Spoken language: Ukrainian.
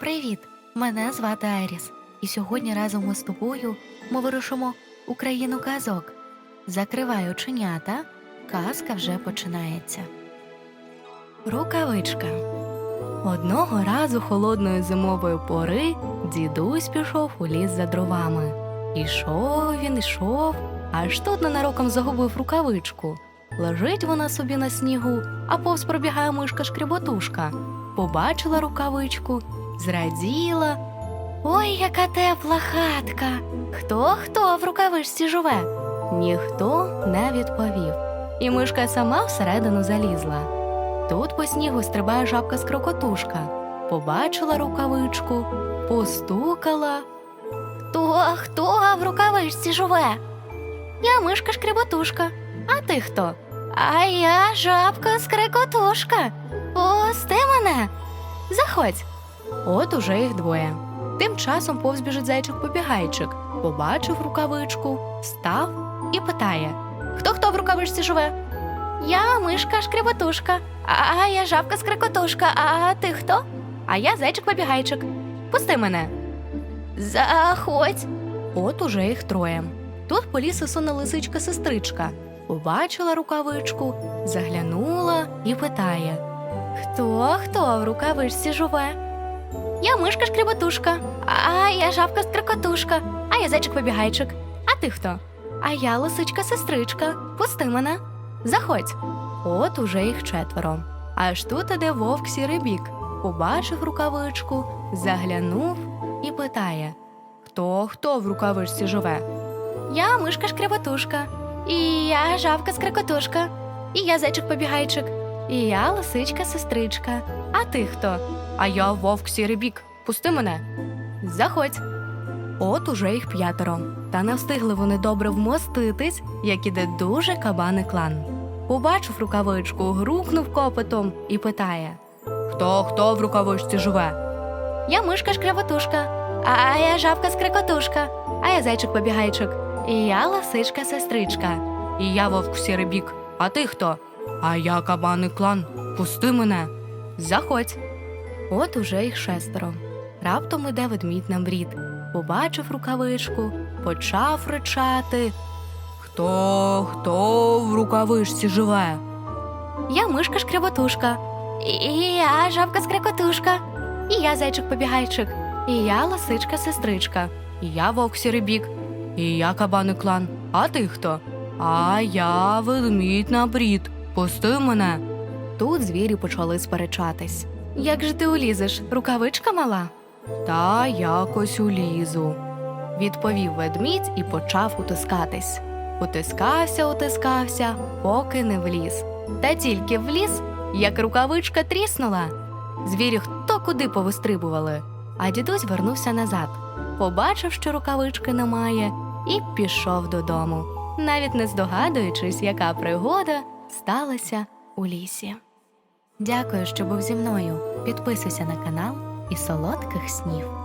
Привіт! Мене звати Айріс, і сьогодні разом із тобою ми вирушимо у країну казок. Закривай оченята, казка вже починається. Рукавичка. Одного разу холодної зимової пори дідусь пішов у ліс за дровами. Ішов він, ішов, аж тут ненароком загубив рукавичку. Лежить вона собі на снігу, а повз пробігає мишка шкріботушка. Побачила рукавичку, зраділа. Ой, яка тепла хатка. Хто хто в рукавичці живе? Ніхто не відповів. І мишка сама всередину залізла. Тут по снігу стрибає жабка скрокотушка. Побачила рукавичку, постукала. Хто, хто в рукавичці живе? Я мишка шкріботушка. А ти хто? А я жабка скрикотушка. Пусти мене. Заходь. От уже їх двоє. Тим часом повз біжить зайчик побігайчик, побачив рукавичку, став і питає: Хто хто в рукавичці живе? Я мишка шкріботушка, а я жабка скрикотушка, а ти хто? А я зайчик побігайчик. Пусти мене. Заходь. От уже їх троє. Тут по лісу суне лисичка сестричка. Побачила рукавичку, заглянула і питає: Хто хто в рукавичці живе? Я мишка шкріботушка, а я жабка скрикотушка, а я зайчик побігайчик. А ти хто? А я лисичка сестричка. Пусти мене. Заходь. От уже їх четверо. Аж тут іде вовк сірий бік. Побачив рукавичку, заглянув і питає: Хто хто в рукавичці живе? Я мишка шкряботушка, і я жабка скрикотушка, і я зайчик побігайчик, і я лисичка сестричка. А ти хто? А я вовк сірий бік. Пусти мене. Заходь. От уже їх п'ятеро. Та не встигли вони добре вмоститись, як іде дуже кабаний клан. Побачив рукавичку, грукнув копитом і питає: Хто хто в рукавичці живе? Я мишка шкряботушка, а я жабка скрикотушка, а я зайчик побігайчик, і я лисичка сестричка, і я вовк сірий бік. А ти хто? А я кабаний клан. Пусти мене. Заходь. От уже їх шестеро. Раптом іде ведмідь на брід. Побачив рукавичку, почав ричати. Хто, хто в рукавичці живе? Я мишка шкряботушка, і я жабка скрикотушка, і я зайчик побігайчик, і я лисичка сестричка, і я вовк сірибік, і я кабаний клан. А ти хто? А я ведмідь на брід. Пусти мене. Тут звірі почали сперечатись. Як же ти улізеш? Рукавичка мала? Та якось улізу, відповів ведмідь і почав утискатись. Утискався, утискався, поки не вліз. Та тільки вліз, як рукавичка тріснула. Звірі хто куди повистрибували, а дідусь вернувся назад. Побачив, що рукавички немає, і пішов додому, навіть не здогадуючись, яка пригода сталася у лісі. Дякую, що був зі мною. Підписуйся на канал і солодких снів.